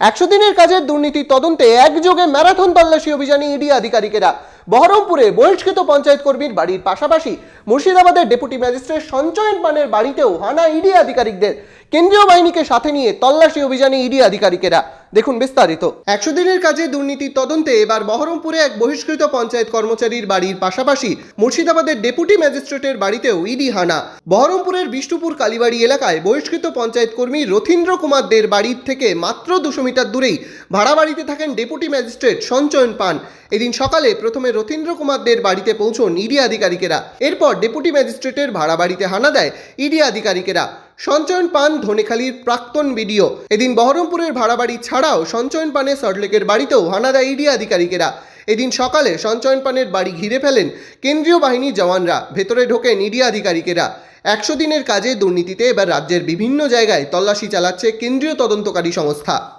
একশো দিনের কাজের দুর্নীতি তদন্তে একযোগে ম্যারাথন তল্লাশি অভিযানে ইডি আধিকারিকেরা। বহরমপুরে বহিষ্কৃত পঞ্চায়েত কর্মীর বাড়ির পাশাপাশি মুর্শিদাবাদের ডেপুটি ম্যাজিস্ট্রেট সঞ্চয়ন পানের বাড়িতেও হানা ইডি আধিকারিকদের। কেন্দ্রীয় বাহিনীকে সাথে নিয়ে তল্লাশি অভিযানে ইডি আধিকারিকেরা। দেখুন বিস্তারিত। একশো দিনের কাজে দুর্নীতির তদন্তে এবার বহরমপুরে এক বহিষ্কৃত পঞ্চায়েত কর্মচারীর বাড়ির পাশাপাশি মুর্শিদাবাদের ডেপুটি ম্যাজিস্ট্রেটের বাড়িতেও ইডি হানা। বহরমপুরের বিষ্ণুপুর কালীবাড়ি এলাকায় বহিষ্কৃত পঞ্চায়েত কর্মী রথীন্দ্র কুমার দের বাড়ির থেকে মাত্র দুশো মিটার দূরেই ভাড়া বাড়িতে থাকেন ডেপুটি ম্যাজিস্ট্রেট সঞ্চয়ন পান। এদিন সকালে প্রথমে রথীন্দ্র কুমার দের বাড়িতে পৌঁছন ইডি আধিকারিকেরা। এরপর ডেপুটি ম্যাজিস্ট্রেটের ভাড়া বাড়িতে হানা দেয় ইডি আধিকারিকেরা। সঞ্চয়ন পান ধনেখালির প্রাক্তন বিডিও। এদিন বহরমপুরের ভাড়া বাড়ি ছাড়াও সঞ্চয়ন পানে সল্টলেকের বাড়িতেও হানা দেয় ইডি আধিকারিকেরা। এদিন সকালে সঞ্চয়ন পানের বাড়ি ঘিরে ফেলেন কেন্দ্রীয় বাহিনীর জওয়ানরা। ভেতরে ঢোকে ইডি আধিকারিকেরা। একশো দিনের কাজে দুর্নীতিতে এবার রাজ্যের বিভিন্ন জায়গায় তল্লাশি চালাচ্ছে কেন্দ্রীয় তদন্তকারী সংস্থা।